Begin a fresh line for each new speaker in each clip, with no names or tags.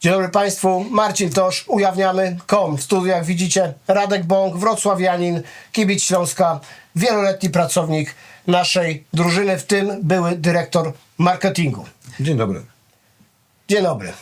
Dzień dobry Państwu, Marcin Tosz, ujawniamy.com. W studiu, jak widzicie, Radek Bąk, wrocławianin, kibic Śląska, wieloletni pracownik naszej drużyny, w tym były dyrektor marketingu.
Dzień dobry.
Dzień dobry.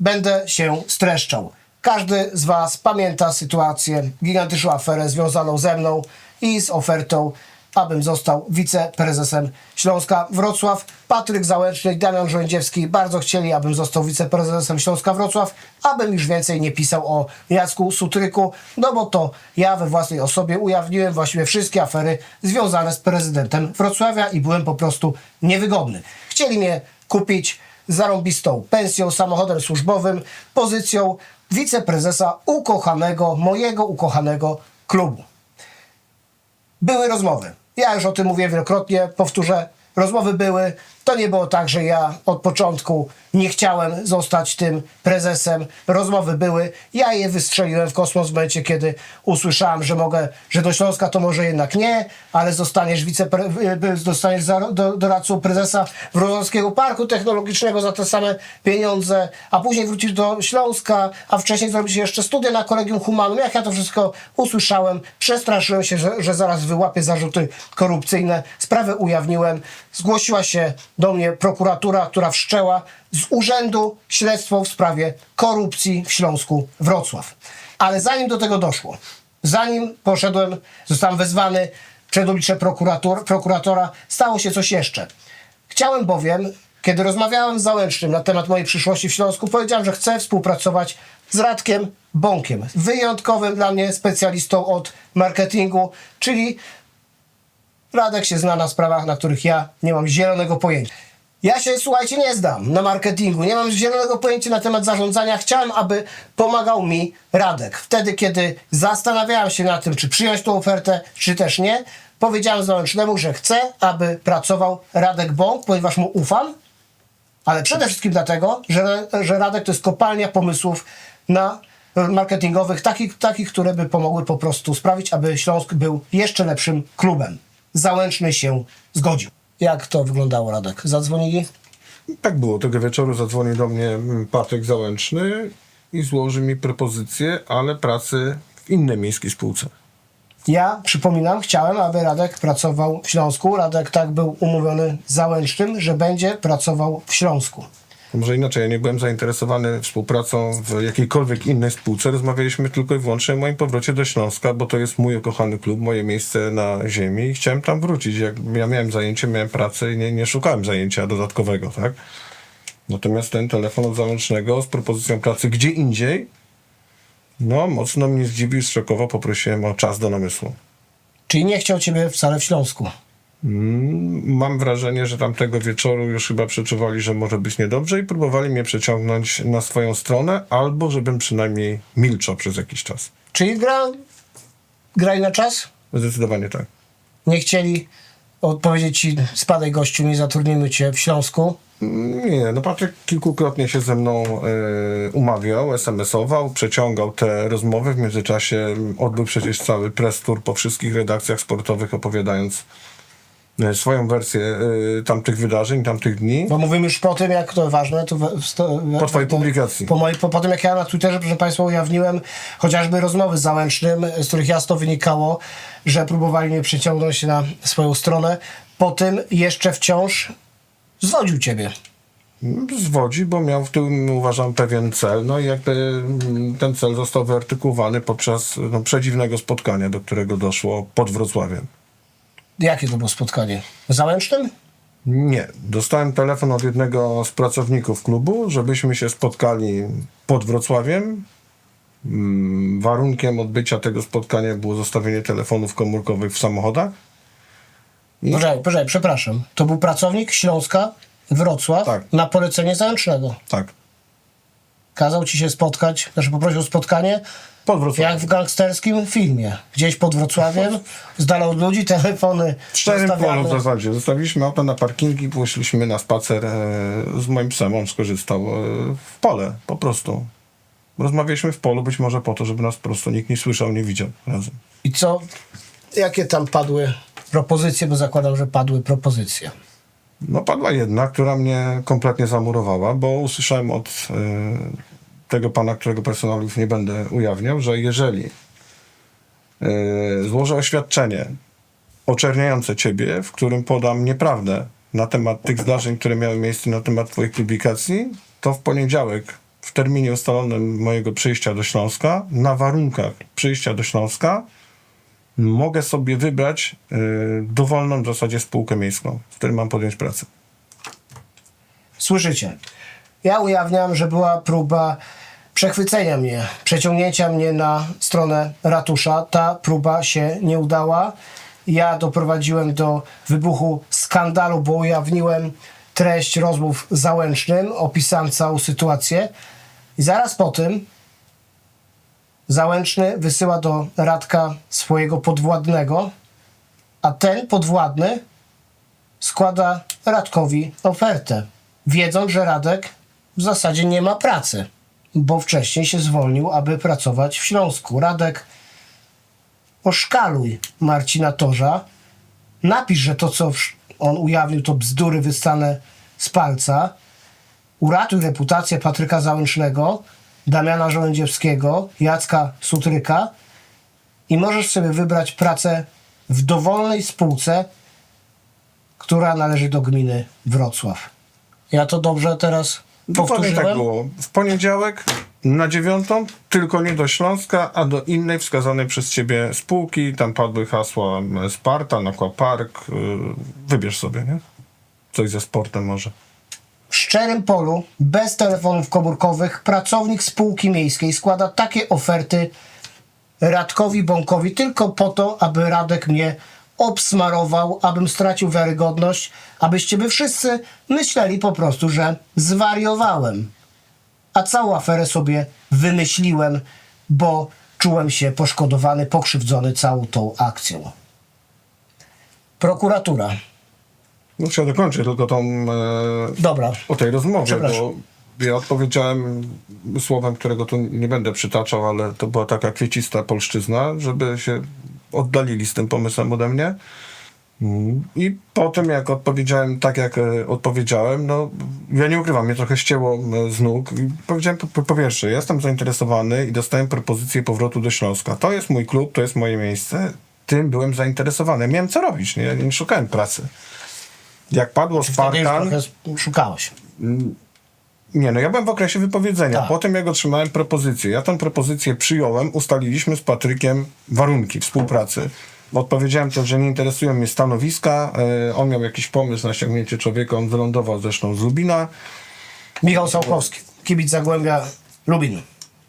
Będę się streszczał. Każdy z Was pamięta sytuację, gigantyczną aferę związaną ze mną i z ofertą, abym został wiceprezesem Śląska Wrocław. Patryk Załęczny i Damian Żołędziewski bardzo chcieli, abym został wiceprezesem Śląska Wrocław, abym już więcej nie pisał o Jacku Sutryku, no bo to ja we własnej osobie ujawniłem właściwie wszystkie afery związane z prezydentem Wrocławia i byłem po prostu niewygodny. Chcieli mnie kupić zarąbistą pensją, samochodem służbowym, pozycją wiceprezesa ukochanego, mojego ukochanego klubu. Były rozmowy. Ja już o tym mówię wielokrotnie, powtórzę. Rozmowy były. To nie było tak, że ja od początku nie chciałem zostać tym prezesem. Rozmowy były. Ja je wystrzeliłem w kosmos w momencie, kiedy usłyszałem, że mogę, że do Śląska to może jednak nie, ale zostaniesz, wicepre- zostaniesz za- do, doradcą prezesa Wrocławskiego Parku Technologicznego za te same pieniądze, a później wrócisz do Śląska, a wcześniej zrobisz jeszcze studia na Kolegium Humanum. Jak ja to wszystko usłyszałem, przestraszyłem się, że, że zaraz wyłapię zarzuty korupcyjne. Sprawę ujawniłem. Zgłosiła się do mnie prokuratura, która wszczęła z urzędu śledztwo w sprawie korupcji w Śląsku Wrocław. Ale zanim do tego doszło, zanim poszedłem, zostałem wezwany przed oblicze prokurator, prokuratora, stało się coś jeszcze. Chciałem bowiem, kiedy rozmawiałem z Załęcznym na temat mojej przyszłości w Śląsku, powiedziałem, że chcę współpracować z Radkiem Bąkiem, wyjątkowym dla mnie specjalistą od marketingu, czyli Radek się zna na sprawach, na których ja nie mam zielonego pojęcia. Ja się, słuchajcie, nie zdam na marketingu, nie mam zielonego pojęcia na temat zarządzania. Chciałem, aby pomagał mi Radek. Wtedy, kiedy zastanawiałem się nad tym, czy przyjąć tą ofertę, czy też nie, powiedziałem Załęcznemu, że chcę, aby pracował Radek Bąk, ponieważ mu ufam, ale przede wszystkim dlatego, że, że Radek to jest kopalnia pomysłów na marketingowych, takich, takich, które by pomogły po prostu sprawić, aby Śląsk był jeszcze lepszym klubem. Załęczny się zgodził. Jak to wyglądało, Radek? Zadzwonili?
Tak było. Tego wieczoru zadzwonił do mnie Patryk Załęczny i złożył mi propozycję, ale pracy w innej miejskiej spółce.
Ja, przypominam, chciałem, aby Radek pracował w Śląsku. Radek tak był umówiony z Załęcznym, że będzie pracował w Śląsku.
To Może inaczej, ja nie byłem zainteresowany współpracą w jakiejkolwiek innej spółce. Rozmawialiśmy tylko i wyłącznie o moim powrocie do Śląska, bo to jest mój ukochany klub, moje miejsce na ziemi i chciałem tam wrócić. Jak ja miałem zajęcie, miałem pracę i nie, nie szukałem zajęcia dodatkowego, tak? Natomiast ten telefon od Załącznego z propozycją pracy gdzie indziej, no mocno mnie zdziwił, zszokował, poprosiłem o czas do namysłu.
Czyli nie chciał ciebie wcale w Śląsku.
Mam wrażenie, że tamtego wieczoru już chyba przeczuwali, że może być niedobrze i próbowali mnie przeciągnąć na swoją stronę, albo żebym przynajmniej milczał przez jakiś czas.
Czyli gra, grali na czas?
Zdecydowanie tak.
Nie chcieli odpowiedzieć ci, spadaj gościu, nie zatrudnimy cię w Śląsku.
Nie, no Patryk kilkukrotnie się ze mną e, umawiał, SMS-ował, przeciągał te rozmowy. W międzyczasie odbył przecież cały press tour po wszystkich redakcjach sportowych, opowiadając swoją wersję e, tamtych wydarzeń, tamtych dni.
Bo mówimy już po tym, jak to ważne, to sto,
Po twojej publikacji.
Po, mojej, po, po tym, jak ja na Twitterze, proszę Państwa, ujawniłem chociażby rozmowy z Załęcznym, z których jasno wynikało, że próbowali mnie przyciągnąć na swoją stronę. Po tym jeszcze wciąż zwodził Ciebie.
zwodzi, bo miał w tym, uważam, pewien cel. No i jakby mm, ten cel został wyartykułowany podczas no, przedziwnego spotkania, do którego doszło pod Wrocławiem.
Jakie to było spotkanie? Załęcznym?
Nie. Dostałem telefon od jednego z pracowników klubu, żebyśmy się spotkali pod Wrocławiem. Mm, Warunkiem odbycia tego spotkania było zostawienie telefonów komórkowych w samochodach.
Poczekaj, poczekaj, przepraszam. To był pracownik Śląska, Wrocław,
Tak.
na polecenie Załęcznego.
Tak.
Kazał Ci się spotkać, znaczy poprosił o spotkanie,
Pod Wrocławiem.
jak w gangsterskim filmie. Gdzieś pod Wrocławiem, z dala od ludzi, telefony
W
zostawiane.
polu w zasadzie. Zostawiliśmy auto na parkingi, poszliśmy na spacer e, z moim psem, on skorzystał e, w pole, po prostu. Rozmawialiśmy w polu, być może po to, żeby nas po prostu nikt nie słyszał, nie widział razem.
I co? Jakie tam padły propozycje, bo zakładam, że padły propozycje.
No padła jedna, która mnie kompletnie zamurowała, bo usłyszałem od e, tego pana, którego personaliów nie będę ujawniał, że jeżeli yy, złożę oświadczenie oczerniające ciebie, w którym podam nieprawdę na temat tych zdarzeń, które miały miejsce na temat twoich publikacji, to w poniedziałek w terminie ustalonym mojego przyjścia do Śląska, na warunkach przyjścia do Śląska, mogę sobie wybrać yy, dowolną w zasadzie spółkę miejską, w której mam podjąć pracę.
Słyszycie? Ja ujawniam, że była próba przechwycenia mnie, przeciągnięcia mnie na stronę ratusza. Ta próba się nie udała. Ja doprowadziłem do wybuchu skandalu, bo ujawniłem treść rozmów z Załęcznym, opisałem całą sytuację. I zaraz po tym Załęczny wysyła do Radka swojego podwładnego, a ten podwładny składa Radkowi ofertę, wiedząc, że Radek w zasadzie nie ma pracy, bo wcześniej się zwolnił, aby pracować w Śląsku. Radek, oszkaluj Marcina Torza, napisz, że to, co on ujawnił, to bzdury wystane z palca, uratuj reputację Patryka Załęcznego, Damiana Żołędziewskiego, Jacka Sutryka i możesz sobie wybrać pracę w dowolnej spółce, która należy do gminy Wrocław. Ja to dobrze teraz
Dokładnie
powtórzyłem?
tak było. W poniedziałek na dziewiątą, tylko nie do Śląska, a do innej wskazanej przez ciebie spółki. Tam padły hasła m, Spartan, Aquapark. y, Wybierz sobie, nie? Coś ze sportem może.
Szczerym polu, bez telefonów komórkowych, pracownik spółki miejskiej składa takie oferty Radkowi Bąkowi tylko po to, aby Radek mnie obsmarował, abym stracił wiarygodność, abyście wy wszyscy myśleli po prostu, że zwariowałem. A całą aferę sobie wymyśliłem, bo czułem się poszkodowany, pokrzywdzony całą tą akcją. Prokuratura.
No chciałem dokończyć tylko tą... E,
Dobra.
o tej rozmowie, bo ja odpowiedziałem słowem, którego tu nie będę przytaczał, ale to była taka kwiecista polszczyzna, żeby się oddalili z tym pomysłem ode mnie. Mm. I po tym, jak odpowiedziałem tak, jak e, odpowiedziałem, no ja nie ukrywam, mnie trochę ścięło e, z nóg. I powiedziałem po, po, po pierwsze, jestem zainteresowany i dostałem propozycję powrotu do Śląska. To jest mój klub, to jest moje miejsce. Tym byłem zainteresowany. Miałem co robić, nie, nie szukałem pracy. Jak padło Spartan...
trochę szukałeś.
Nie, no ja byłem w okresie wypowiedzenia.
Tak.
Potem jak otrzymałem propozycję, ja tę propozycję przyjąłem, ustaliliśmy z Patrykiem warunki współpracy. Odpowiedziałem też, że nie interesują mnie stanowiska. e, On miał jakiś pomysł na ściągnięcie człowieka, on wylądował zresztą z Lubina.
Michał Sołkowski, kibic Zagłębia Lubin.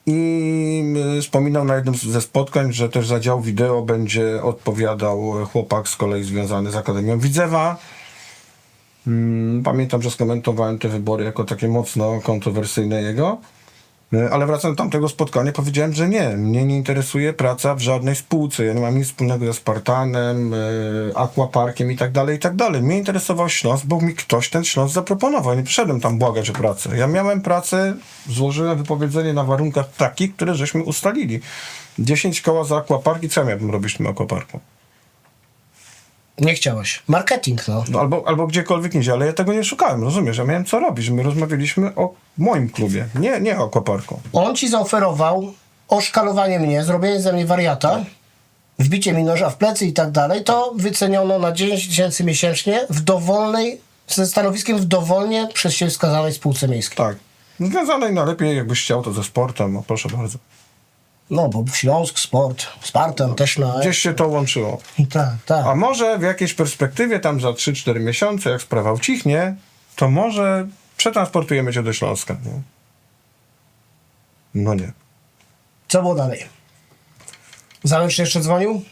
I y, wspominał na jednym ze spotkań, że też za dział wideo będzie odpowiadał chłopak z kolei związany z Akademią Widzewa. Mm, Pamiętam, że skomentowałem te wybory jako takie mocno kontrowersyjne jego. Y, Ale wracając do tamtego spotkania, powiedziałem, że nie, mnie nie interesuje praca w żadnej spółce. Ja nie mam nic wspólnego ze Spartanem, y, Aquaparkiem i tak dalej, i tak dalej. Mnie interesował Śląsk, bo mi ktoś ten Śląsk zaproponował. Nie przyszedłem tam błagać o pracę. Ja miałem pracę, złożyłem wypowiedzenie na warunkach takich, które żeśmy ustalili. 10 koła za Aquapark i co ja miałbym robić w tym Aquaparku?
Nie chciałeś. Marketing, no.
No, albo, albo gdziekolwiek indziej, ale ja tego nie szukałem, rozumiesz? Ja miałem co robić. My rozmawialiśmy o moim klubie, nie, nie o Aquaparku.
On ci zaoferował oszkalowanie mnie, zrobienie ze mnie wariata, wbicie mi noża w plecy i tak dalej. To wyceniono na 10 tysięcy miesięcznie w dowolnej, ze stanowiskiem w dowolnie przez siebie wskazanej spółce miejskiej.
Tak. Związanej najlepiej, jakbyś chciał, to ze sportem, no proszę bardzo.
No, bo Śląsk, sport, Spartan też na...
Gdzieś się to łączyło.
Tak, tak.
A może w jakiejś perspektywie, tam za 3-4 miesiące, jak sprawa ucichnie, to może przetransportujemy cię do Śląska. Nie? No nie.
Co było dalej? Załęczny jeszcze dzwonił?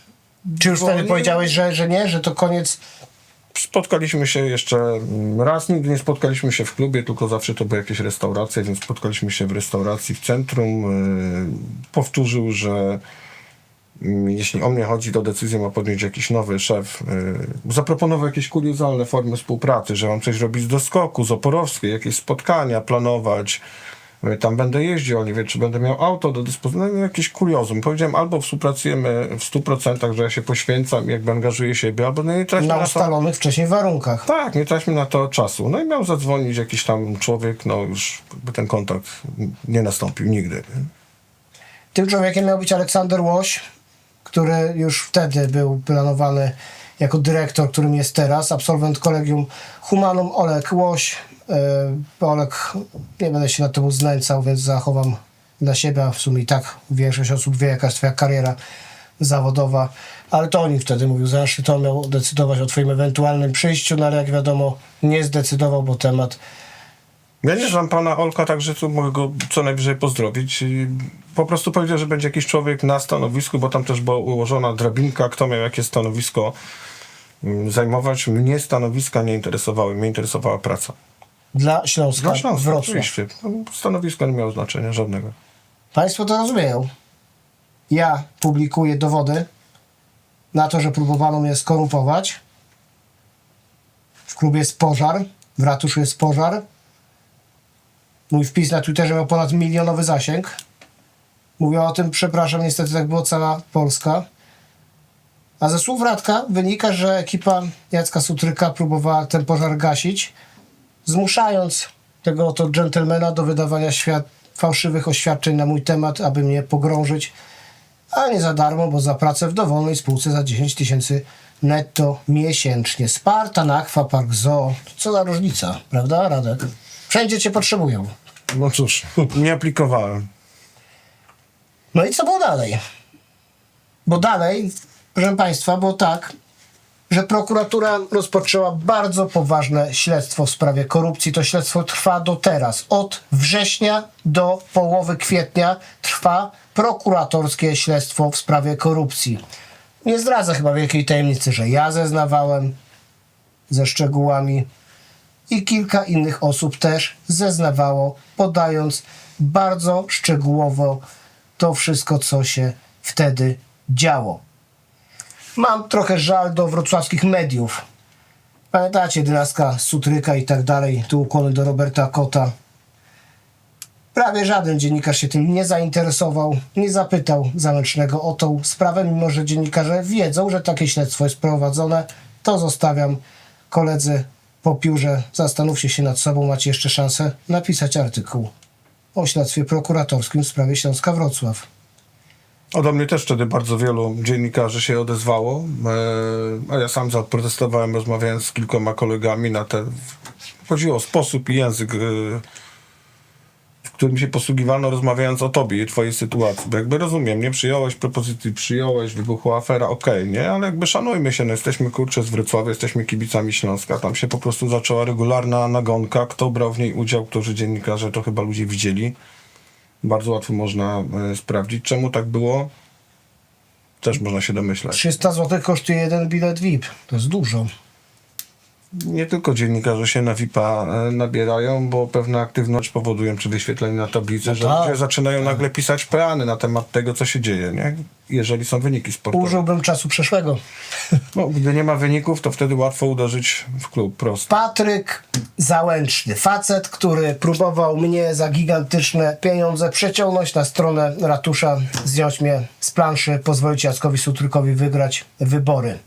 Czy już wtedy powiedziałeś, że, że nie, że to koniec?
Spotkaliśmy się jeszcze raz, nigdy nie spotkaliśmy się w klubie, tylko zawsze to były jakieś restauracje, więc spotkaliśmy się w restauracji w centrum. Yy, Powtórzył, że jeśli o mnie chodzi, to decyzję ma podjąć jakiś nowy szef. Yy, Zaproponował jakieś kuriozalne formy współpracy, że mam coś robić z doskoku, z Oporowskiej, jakieś spotkania planować. Mówię, tam będę jeździł, a nie wiem, czy będę miał auto do dyspozycji. No i jakieś kuriozum. Powiedziałem, albo współpracujemy w 100%, że ja się poświęcam, jakby angażuję siebie, albo no nie traćmy
Na
na to...
ustalonych wcześniej warunkach.
Tak, nie traćmy na to czasu. No i miał zadzwonić jakiś tam człowiek, no już ten kontakt nie nastąpił nigdy. nie?
Tym człowiekiem miał być Aleksander Łoś, który już wtedy był planowany jako dyrektor, którym jest teraz, absolwent kolegium Humanum Olek Łoś. Yy, Olek, nie będę się nad tobą znęcał, więc zachowam dla siebie, a w sumie i tak większość osób wie, jaka jest twoja kariera zawodowa, ale to o nim wtedy mówił, zawsze to miał decydować o twoim ewentualnym przyjściu, no ale jak wiadomo, nie zdecydował, bo temat
Ja nie znam pana Olka, także tu mogę go co najwyżej pozdrowić. Po prostu powiedział, że będzie jakiś człowiek na stanowisku, bo tam też była ułożona drabinka, kto miał jakie stanowisko mm, zajmować. Mnie stanowiska nie interesowały, mnie interesowała praca.
Dla Śląska,
Dla Śląska,
Wrocław.
oczywiście. No, Stanowisko nie miało znaczenia żadnego.
Państwo to rozumieją. Ja publikuję dowody na to, że próbowano mnie skorupować. W klubie jest pożar, w ratuszu jest pożar. Mój wpis na Twitterze miał ponad milionowy zasięg. Mówię o tym, przepraszam, niestety tak było cała Polska. A ze słów Radka wynika, że ekipa Jacka Sutryka próbowała ten pożar gasić, zmuszając tego oto dżentelmena do wydawania świat fałszywych oświadczeń na mój temat, aby mnie pogrążyć, a nie za darmo, bo za pracę w dowolnej spółce za 10 tysięcy netto miesięcznie. Spartan, Aqua, Park Zoo. Co za różnica, prawda, Radek? Wszędzie cię potrzebują.
No cóż, nie aplikowałem.
No i co było dalej? Bo dalej, proszę Państwa, było tak, że prokuratura rozpoczęła bardzo poważne śledztwo w sprawie korupcji. To śledztwo trwa do teraz. Od września do połowy kwietnia trwa prokuratorskie śledztwo w sprawie korupcji. Nie zdradzę chyba wielkiej tajemnicy, że ja zeznawałem ze szczegółami i kilka innych osób też zeznawało, podając bardzo szczegółowo to wszystko, co się wtedy działo. Mam trochę żal do wrocławskich mediów. Pamiętacie, dynastka Sutryka i tak dalej, tu ukłony do Roberta Kota. Prawie żaden dziennikarz się tym nie zainteresował, nie zapytał Zamęcznego o tą sprawę, mimo że dziennikarze wiedzą, że takie śledztwo jest prowadzone. To zostawiam koledzy po piórze. Zastanówcie się nad sobą, macie jeszcze szansę napisać artykuł o śledztwie prokuratorskim w sprawie Śląska Wrocław.
Ode mnie też wtedy bardzo wielu dziennikarzy się odezwało, e, a ja sam zaprotestowałem, rozmawiając z kilkoma kolegami na te... Chodziło o sposób i język, e, w którym się posługiwano, rozmawiając o tobie i twojej sytuacji. Bo jakby rozumiem, nie przyjąłeś propozycji, przyjąłeś, wybuchła afera, okej, nie? Ale jakby szanujmy się, no jesteśmy kurczę z Wrocławia, jesteśmy kibicami Śląska, tam się po prostu zaczęła regularna nagonka, kto brał w niej udział, którzy dziennikarze, to chyba ludzie widzieli. Bardzo łatwo można e, sprawdzić. Czemu tak było? Też można się domyślać.
300 zł kosztuje jeden bilet VIP. To jest dużo.
Nie tylko dziennikarze się na VIP-a e, nabierają, bo pewne aktywności powodują, czy wyświetlenie na tablicy, że
tak.
ludzie zaczynają nagle pisać peany na temat tego, co się dzieje, nie? jeżeli są wyniki sportowe.
Użyłbym czasu przeszłego.
No, gdy nie ma wyników, to wtedy łatwo uderzyć w klub prosto.
Patryk Załęczny, facet, który próbował mnie za gigantyczne pieniądze przeciągnąć na stronę ratusza, zdjąć mnie z planszy, pozwolić Jackowi Sutrykowi wygrać wybory.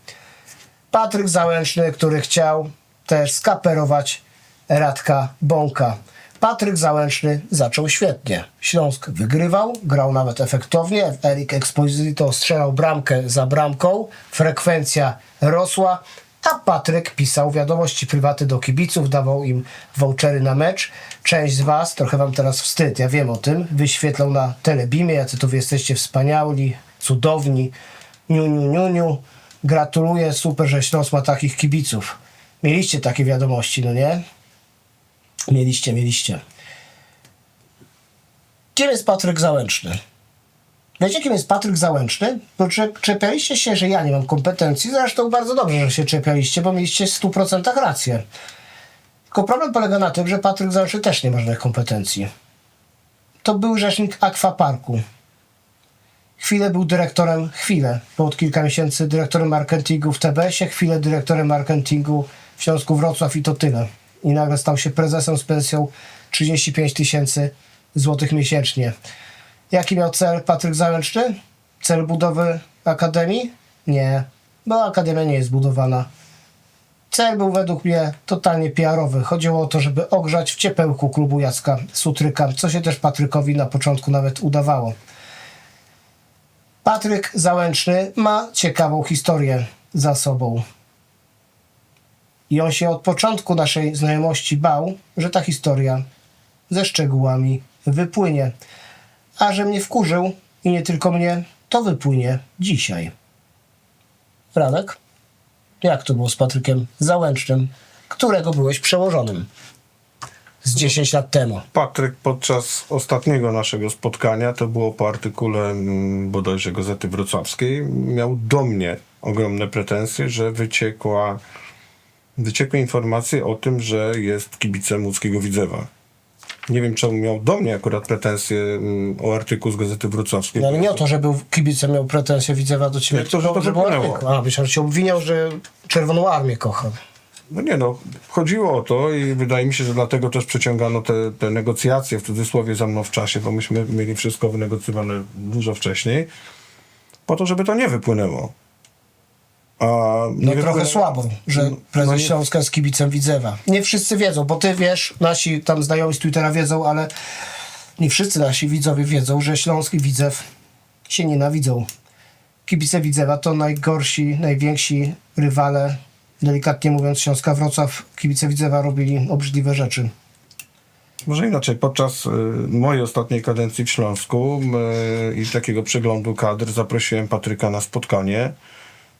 Patryk Załęczny, który chciał też skaperować Radka Bąka. Patryk Załęczny zaczął świetnie. Śląsk wygrywał, grał nawet efektownie. Erik Exposito strzelał bramkę za bramką, frekwencja rosła, a Patryk pisał wiadomości prywaty do kibiców, dawał im vouchery na mecz. Część z Was, trochę Wam teraz wstyd, ja wiem o tym, wyświetlał na telebimie, jacy to Wy jesteście wspaniali, cudowni. Niu, niu, niu, niu. Gratuluję, super, że Śląsk ma takich kibiców. Mieliście takie wiadomości, no nie? Mieliście, mieliście. Kim jest Patryk Załęczny? Wiecie, kim jest Patryk Załęczny? Bo cze- czepialiście się, że ja nie mam kompetencji. Zresztą bardzo dobrze, że się czepialiście, bo mieliście w 100% rację. Tylko problem polega na tym, że Patryk Załęczny też nie ma żadnych kompetencji. To był rzecznik Aquaparku. Chwilę był dyrektorem, chwilę, bo od kilka miesięcy dyrektorem marketingu w TBS-ie, chwilę dyrektorem marketingu w Śląsku Wrocław i to tyle. I nagle stał się prezesem z pensją 35 tysięcy złotych miesięcznie. Jaki miał cel Patryk Załęczny? Cel budowy Akademii? Nie, bo Akademia nie jest budowana. Cel był według mnie totalnie PR-owy. Chodziło o to, żeby ogrzać w ciepełku klubu Jacka Sutryka, co się też Patrykowi na początku nawet udawało. Patryk Załęczny ma ciekawą historię za sobą. I on się od początku naszej znajomości bał, że ta historia ze szczegółami wypłynie. A że mnie wkurzył i nie tylko mnie, to wypłynie dzisiaj. Radek? Jak to było z Patrykiem Załęcznym, którego byłeś przełożonym z 10 lat temu?
Patryk podczas ostatniego naszego spotkania, to było po artykule mm, bodajże Gazety Wrocławskiej, miał do mnie ogromne pretensje, że wyciekła, wyciekły informacje o tym, że jest kibicem łódzkiego Widzewa. Nie wiem, czemu miał do mnie akurat pretensje mm, o artykuł z Gazety Wrocławskiej.
No ale nie o to, że był kibicem, miał pretensje Widzewa do ciebie,
Nie, to, że to
był
wypłynęło.
artykuł. A, myślałem, że się obwiniał, że Czerwoną Armię kocha.
No nie no, chodziło o to i wydaje mi się, że dlatego też przeciągano te, te negocjacje w cudzysłowie za mną w czasie, bo myśmy mieli wszystko wynegocjowane dużo wcześniej, po to, żeby to nie wypłynęło. A
No
nie
trochę
wypłynęło-
słabo, że
No,
prezes
no nie-
Śląska jest kibicem Widzewa. Nie wszyscy wiedzą, bo ty wiesz, nasi tam znajomi z Twittera wiedzą, ale nie wszyscy nasi widzowie wiedzą, że Śląski Widzew się nienawidzą. Kibice Widzewa to najgorsi, najwięksi rywale, delikatnie mówiąc Śląska Wrocław. Kibice Widzewa robili obrzydliwe rzeczy.
Może inaczej, podczas y, mojej ostatniej kadencji w Śląsku y, i takiego przeglądu kadr zaprosiłem Patryka na spotkanie.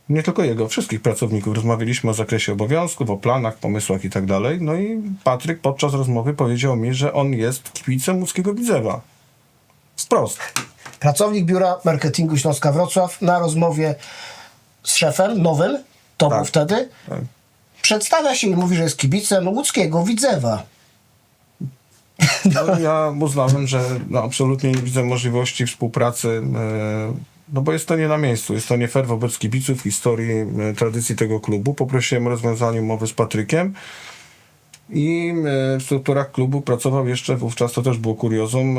Nie tylko jego, wszystkich pracowników. Rozmawialiśmy o zakresie obowiązków, o planach, pomysłach i tak dalej. No i Patryk podczas rozmowy powiedział mi, że on jest kibicem łódzkiego Widzewa. Wprost.
Pracownik biura marketingu Śląska Wrocław na rozmowie z szefem nowym, to
Tak.
był wtedy,
Tak.
przedstawia się i mówi, że jest kibicem łódzkiego Widzewa.
No, ja uznałem, że no, absolutnie nie widzę możliwości współpracy, e, no bo jest to nie na miejscu, jest to nie fair wobec kibiców, historii, e, tradycji tego klubu. Poprosiłem o rozwiązanie umowy z Patrykiem i e, w strukturach klubu pracował jeszcze wówczas, to też było kuriozum,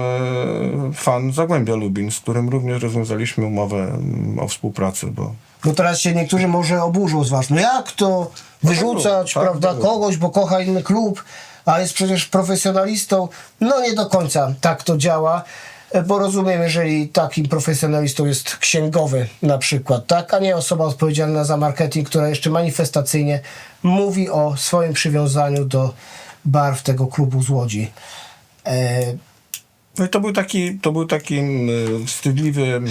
fan Zagłębia Lubin, z którym również rozwiązaliśmy umowę mm, o współpracy, bo
No teraz się niektórzy może oburzą z was. No jak to wyrzucać,
tak,
prawda,
tak.
kogoś, bo kocha inny klub, a jest przecież profesjonalistą. No nie do końca tak to działa, bo rozumiem, jeżeli takim profesjonalistą jest księgowy na przykład, tak, a nie osoba odpowiedzialna za marketing, która jeszcze manifestacyjnie mówi o swoim przywiązaniu do barw tego klubu z Łodzi. E,
No i to był taki, to był taki mm, wstydliwy,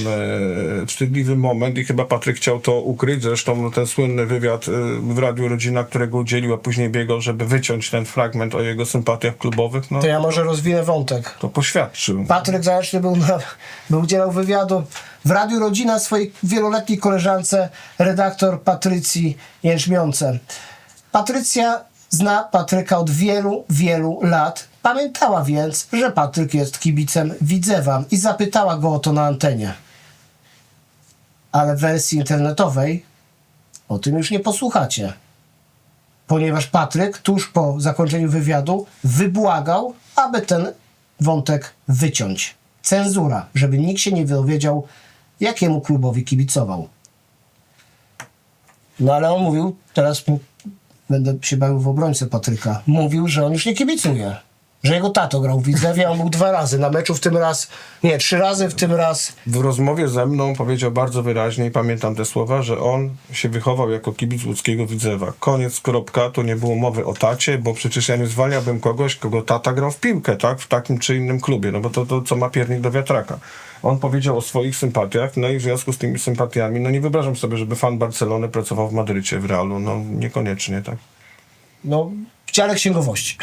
e, wstydliwy moment i chyba Patryk chciał to ukryć. Zresztą no, ten słynny wywiad e, w Radiu Rodzina, którego udzielił, a później biegał, żeby wyciąć ten fragment o jego sympatiach klubowych, no
to ja może rozwinę wątek.
to poświadczył.
Patryk Załęczny był, na, był udzielał wywiadu w Radiu Rodzina swojej wieloletniej koleżance, redaktor Patrycji Jęczmiące. Patrycja zna Patryka od wielu, wielu lat. Pamiętała więc, że Patryk jest kibicem Widzewa i zapytała go o to na antenie. Ale w wersji internetowej o tym już nie posłuchacie. Ponieważ Patryk tuż po zakończeniu wywiadu wybłagał, aby ten wątek wyciąć. Cenzura, żeby nikt się nie dowiedział, jakiemu klubowi kibicował. No ale on mówił, teraz będę się bawił w obrońcę Patryka, mówił, że on już nie kibicuje. Że jego tato grał w Widzewie, a on był dwa razy na meczu, w tym raz, nie, trzy razy, w tym raz.
W rozmowie ze mną powiedział bardzo wyraźnie i pamiętam te słowa, że on się wychował jako kibic łódzkiego Widzewa. Koniec, kropka, tu nie było mowy o tacie, bo przecież ja nie zwalniałbym kogoś, kogo tata grał w piłkę, tak? W takim czy innym klubie, no bo to, to co ma piernik do wiatraka. On powiedział o swoich sympatiach, no i w związku z tymi sympatiami, no nie wyobrażam sobie, żeby fan Barcelony pracował w Madrycie, w Realu, no niekoniecznie, tak?
No, w dziale księgowości.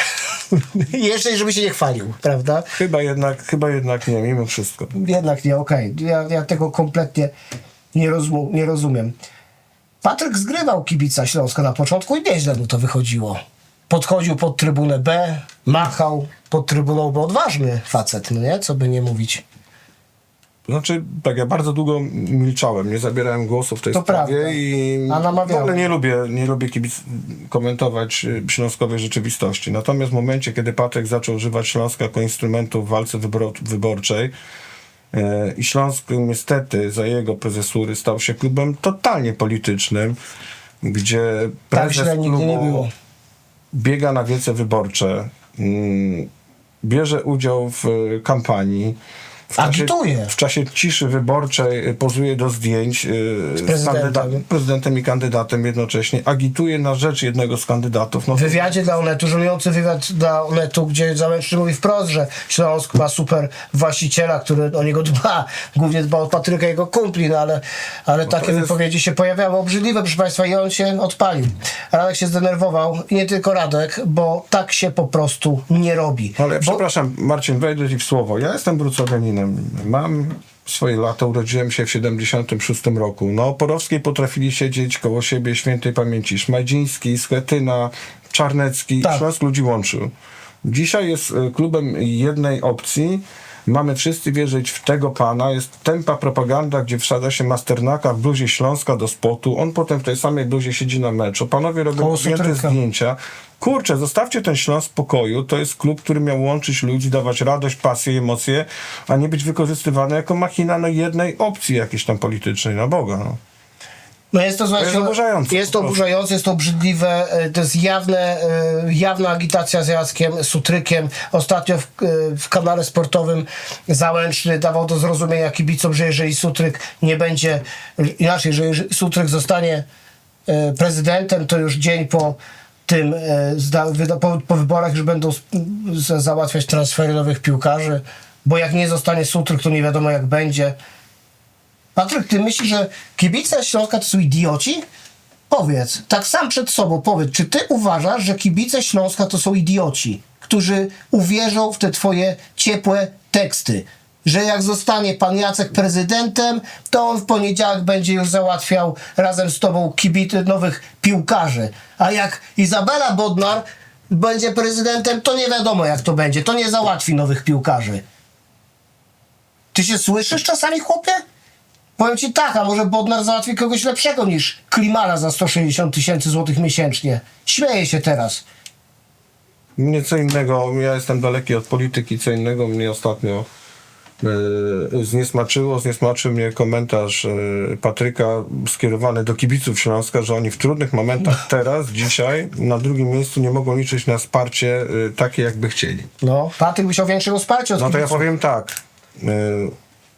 Jeszcze, żeby się nie chwalił, prawda?
Chyba jednak, chyba jednak nie, mimo wszystko.
Jednak nie, okej. Ja, ja tego kompletnie nie, rozum, nie rozumiem. Patryk zgrywał kibica Śląska na początku i nieźle mu to wychodziło. Podchodził pod trybunę B, machał pod trybuną, bo odważny facet, no nie? Co by nie mówić.
Znaczy, tak, ja bardzo długo milczałem, nie zabierałem głosu w tej
To
sprawie
prawda.
i w ogóle nie lubię, nie lubię kibic komentować y, śląskowej rzeczywistości. Natomiast w momencie, kiedy Patryk zaczął używać Śląska jako instrumentu w walce wybor wyborczej e, i Śląsk niestety za jego prezesury stał się klubem totalnie politycznym, gdzie
Tak
prezes
nie
klubu biega na wiece wyborcze, mm, bierze udział w y, kampanii. W czasie,
Agituje.
w czasie ciszy wyborczej y, pozuje do zdjęć y, z,
prezydentem.
kandyda- prezydentem i kandydatem jednocześnie. Agituje na rzecz jednego z kandydatów. No,
W wywiadzie dla Onetu, żenujący wywiad dla Onetu, gdzie Załęczny mówi wprost, że Śląsk ma super właściciela, który o niego dba, głównie dba o Patryka i jego kumpli, no ale, ale takie
jest-
wypowiedzi się pojawiały obrzydliwe, proszę Państwa, i on się odpalił. Radek się zdenerwował, i nie tylko Radek, bo tak się po prostu nie robi.
Ale
bo,
przepraszam, Marcin, wejdę ci w słowo. Ja jestem brucowianinem. Mam swoje lata, urodziłem się w 76 roku. Na Oporowskiej potrafili siedzieć koło siebie świętej pamięci Szmajdziński, Schetyna, Czarnecki.
Tak.
Śląsk ludzi łączył. Dzisiaj jest e, klubem jednej opcji. Mamy wszyscy wierzyć w tego pana. Jest tempa propaganda, gdzie wsadza się Masternaka w bluzie Śląska do spotu. On potem w tej samej bluzie siedzi na meczu. Panowie robią zdjęte zdjęcia. Kurczę, zostawcie ten Śląsk w spokoju. To jest klub, który miał łączyć ludzi, dawać radość, pasję, emocje, a nie być wykorzystywany jako machina no, jednej opcji jakiejś tam politycznej. Na Boga. No.
No jest to, słuchajcie,
jest oburzające
Jest to oburzające, jest to obrzydliwe, e, to jest jawne, e, jawna agitacja z Jackiem Sutrykiem. Ostatnio w, e, w kanale sportowym Załęczny dawał do zrozumienia kibicom, że jeżeli Sutryk nie będzie, inaczej, że jeżeli Sutryk zostanie prezydentem, to już dzień po tym, po, po wyborach już będą załatwiać transfery nowych piłkarzy, bo jak nie zostanie Sutryk, to nie wiadomo jak będzie. Patryk, ty myślisz, że kibice Śląska to są idioci? Powiedz, tak sam przed sobą powiedz, czy ty uważasz, że kibice Śląska to są idioci, którzy uwierzą w te twoje ciepłe teksty? Że jak zostanie pan Jacek prezydentem, to on w poniedziałek będzie już załatwiał razem z tobą kibity nowych piłkarzy. A jak Izabela Bodnar będzie prezydentem, to nie wiadomo jak to będzie. To nie załatwi nowych piłkarzy. Ty się słyszysz czasami, chłopie? Powiem ci tak, a może Bodnar załatwi kogoś lepszego niż Klimala za 160 tysięcy złotych miesięcznie. Śmieję się teraz.
Mnie co innego, ja jestem daleki od polityki, co innego mnie ostatnio e, zniesmaczyło. Zniesmaczył mnie komentarz e, Patryka skierowany do kibiców Śląska, że oni w trudnych momentach teraz, dzisiaj, na drugim miejscu nie mogą liczyć na wsparcie e, takie, jakby chcieli.
No, Patryk by chciał większego wsparcia od
No to ja
kibiców.
powiem tak. y,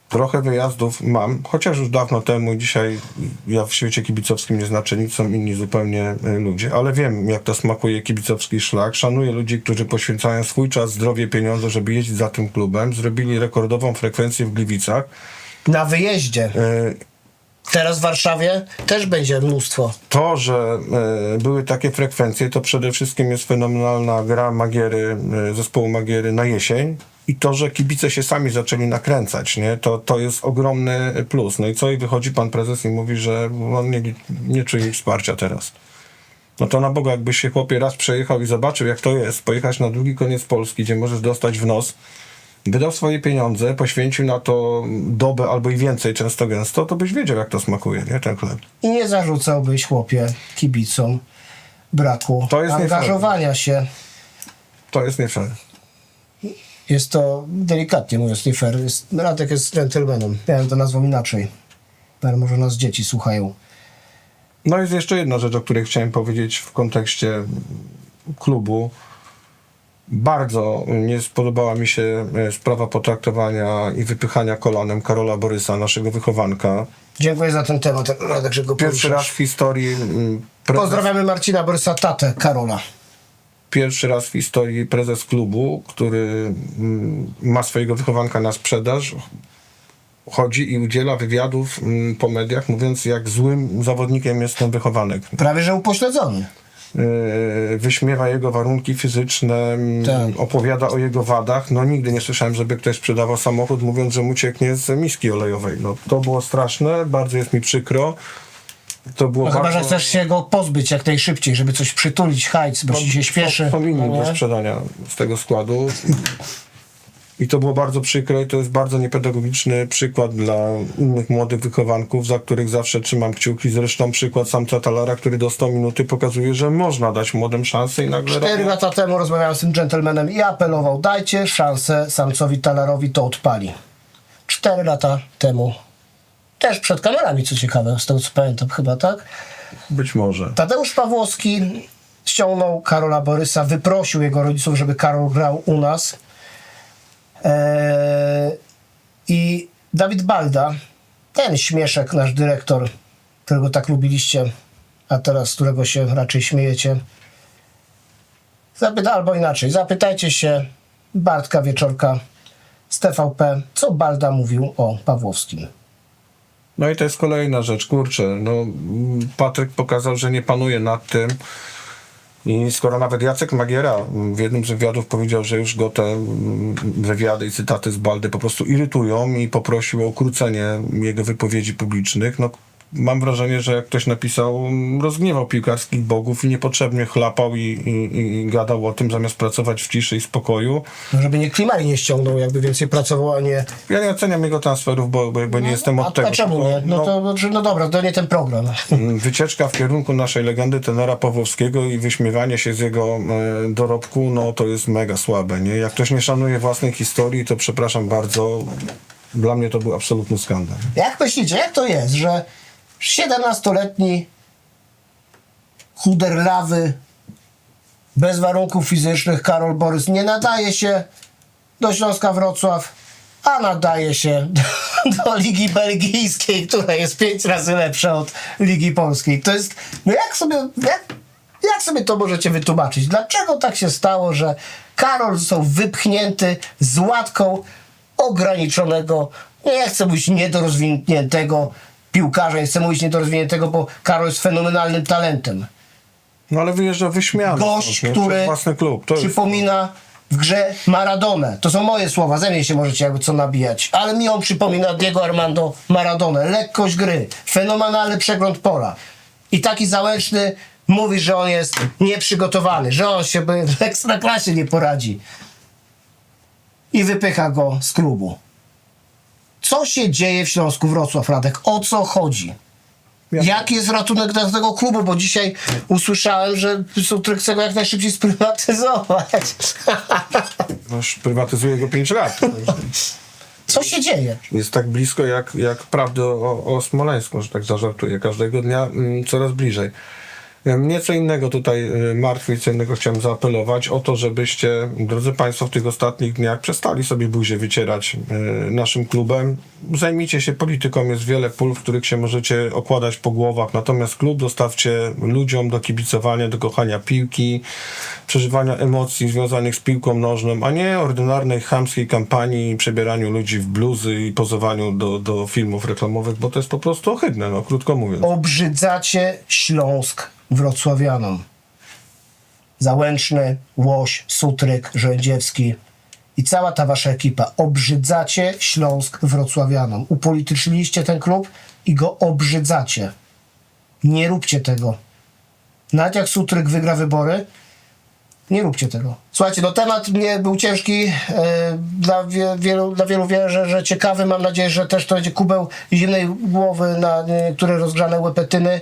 Trochę wyjazdów mam, chociaż już dawno temu. Dzisiaj ja w świecie kibicowskim nie znaczę nic, są inni zupełnie y, ludzie, ale wiem, jak to smakuje kibicowski szlak. Szanuję ludzi, którzy poświęcają swój czas, zdrowie, pieniądze, żeby jeździć za tym klubem. Zrobili rekordową frekwencję w Gliwicach.
Na wyjeździe.
Y,
Teraz w Warszawie też będzie mnóstwo.
To, że e, były takie frekwencje, to przede wszystkim jest fenomenalna gra Magiery, e, zespołu Magiery na jesień. I to, że kibice się sami zaczęli nakręcać, nie? To, to jest ogromny plus. No i co? I wychodzi pan prezes i mówi, że on nie, nie czuje wsparcia teraz. No to na Boga, jakbyś się chłopie raz przejechał i zobaczył, jak to jest, pojechać na drugi koniec Polski, gdzie możesz dostać w nos, wydał swoje pieniądze, poświęcił na to dobę albo i więcej, często gęsto, to byś wiedział, jak to smakuje, nie? Ten chleb.
I nie zarzucałbyś, chłopie, kibicom braku
To jest
angażowania się.
To jest nie fair.
Jest to, delikatnie mówiąc, nie fair. Jest, Radek jest gentlemanem. Ja bym to nazwał inaczej. Ale może nas dzieci słuchają.
No jest jeszcze jedna rzecz, o której chciałem powiedzieć w kontekście klubu. Bardzo nie spodobała mi się e, sprawa potraktowania i wypychania kolanem Karola Borysa, naszego wychowanka.
Dziękuję za ten temat, Radek, że go
Pierwszy raz
poruszasz.
w historii mm, prezes,
Pozdrawiamy Marcina Borysa, tatę Karola.
Pierwszy raz w historii prezes klubu, który mm, ma swojego wychowanka na sprzedaż, chodzi i udziela wywiadów mm, po mediach, mówiąc jak złym zawodnikiem jest ten wychowanek.
Prawie, że upośledzony.
Yy, wyśmiewa jego warunki fizyczne, mm,
Tak.
opowiada o jego wadach. No nigdy nie słyszałem, żeby ktoś sprzedawał samochód, mówiąc, że mu cieknie z miski olejowej. No to było straszne, bardzo jest mi przykro. To było
No chyba,
bardzo...
że chcesz się go pozbyć jak najszybciej, żeby coś przytulić, hajc, bo ci się śpieszy.
Są inni
no
do sprzedania z tego składu. I to było bardzo przykre i to jest bardzo niepedagogiczny przykład dla innych młodych wychowanków, za których zawsze trzymam kciuki. Zresztą przykład samca Talara, który dostał minuty, pokazuje, że można dać młodym szansę i nagle...
Cztery lata temu rozmawiałem z tym dżentelmenem i apelował, dajcie szansę samcowi Talarowi, to odpali. Cztery lata temu. Też przed kamerami, co ciekawe, z tego co pamiętam chyba, tak?
Być może.
Tadeusz Pawłowski ściągnął Karola Borysa, wyprosił jego rodziców, żeby Karol grał u nas. Eee, I Dawid Balda, ten śmieszek, nasz dyrektor, którego tak lubiliście, a teraz z którego się raczej śmiejecie. Zapyta, albo inaczej, zapytajcie się Bartka Wieczorka z TVP, co Balda mówił o Pawłowskim.
No i to jest kolejna rzecz, kurczę, no Patryk pokazał, że nie panuje nad tym. I skoro nawet Jacek Magiera w jednym z wywiadów powiedział, że już go te mm, wywiady i cytaty z Baldy po prostu irytują i poprosił o ukrócenie jego wypowiedzi publicznych, no mam wrażenie, że jak ktoś napisał, rozgniewał piłkarskich bogów i niepotrzebnie chlapał i, i, i gadał o tym zamiast pracować w ciszy i spokoju.
No, żeby nie Klimali nie ściągnął, jakby więcej pracował, a nie
Ja nie oceniam jego transferów, bo, bo jakby nie jestem
a,
od tego.
A czemu
tylko,
nie? No, to znaczy, no dobra, to nie ten program.
Mm, Wycieczka w kierunku naszej legendy tenera Pawłowskiego i wyśmiewanie się z jego e, dorobku, no to jest mega słabe, nie? Jak ktoś nie szanuje własnej historii, to przepraszam bardzo, dla mnie to był absolutny skandal.
Jak myślicie, jak to jest, że 17-letni chuderlawy, bez warunków fizycznych Karol Borys nie nadaje się do Śląska Wrocław, a nadaje się do, Ligi Belgijskiej, która jest pięć razy lepsza od Ligi Polskiej. To jest, no jak sobie, jak, jak sobie to możecie wytłumaczyć? Dlaczego tak się stało, że Karol został wypchnięty z łatką ograniczonego, nie chcę mówić niedorozwiniętego piłkarza, nie chcę mówić niedorozwiniętego, bo Karol jest fenomenalnym talentem.
No ale wyjeżdża wyśmiany.
Gość,
nie?
który
własny klub. To jest,
przypomina w grze Maradonę. To są moje słowa, ze mnie się możecie jakby co nabijać, ale mi on przypomina Diego Armando Maradonę. Lekkość gry, fenomenalny przegląd pola. I taki załęczny mówi, że on jest nieprzygotowany, że on się w ekstraklasie nie poradzi. I wypycha go z klubu. Co się dzieje w Śląsku Wrocław, Radek? O co chodzi? Jaki jest ratunek dla tego klubu? Bo dzisiaj usłyszałem, że Sutryk chce go jak najszybciej sprywatyzować.
Już prywatyzuje go 5 lat.
Co się dzieje?
Jest tak blisko jak, jak prawdy o, o Smoleńsku, że tak zażartuję. Każdego dnia mm, coraz bliżej. E, Mnie co innego tutaj y, martwi, co innego chciałem zaapelować o to, żebyście, drodzy Państwo, w tych ostatnich dniach przestali sobie buzię wycierać y, naszym klubem. Zajmijcie się polityką, jest wiele pól, w których się możecie okładać po głowach, natomiast klub dostawcie ludziom do kibicowania, do kochania piłki, przeżywania emocji związanych z piłką nożną, a nie ordynarnej, chamskiej kampanii, przebieraniu ludzi w bluzy i pozowaniu do, do filmów reklamowych, bo to jest po prostu ohydne, no krótko mówiąc.
Obrzydzacie Śląsk wrocławianom. Załęczny, Łoś, Sutryk, Żołędziewski i cała ta wasza ekipa. Obrzydzacie Śląsk wrocławianom. Upolityczniliście ten klub i go obrzydzacie. Nie róbcie tego. Nawet jak Sutryk wygra wybory, nie róbcie tego. Słuchajcie, no temat mnie był ciężki, e, dla, wie, wielu, dla wielu wierzę, że ciekawy. Mam nadzieję, że też to będzie kubeł zimnej głowy na niektóre rozgrzane łepetyny.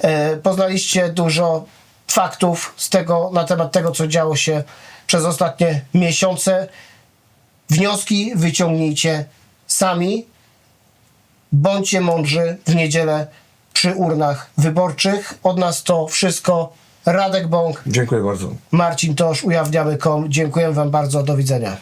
E, poznaliście dużo faktów z tego, na temat tego, co działo się przez ostatnie miesiące. Wnioski wyciągnijcie sami. Bądźcie mądrzy w niedzielę przy urnach wyborczych. Od nas to wszystko. Radek Bąk,
Dziękuję bardzo.
Marcin Tosz, ujawniamy.com. Dziękuję Wam bardzo. Do widzenia.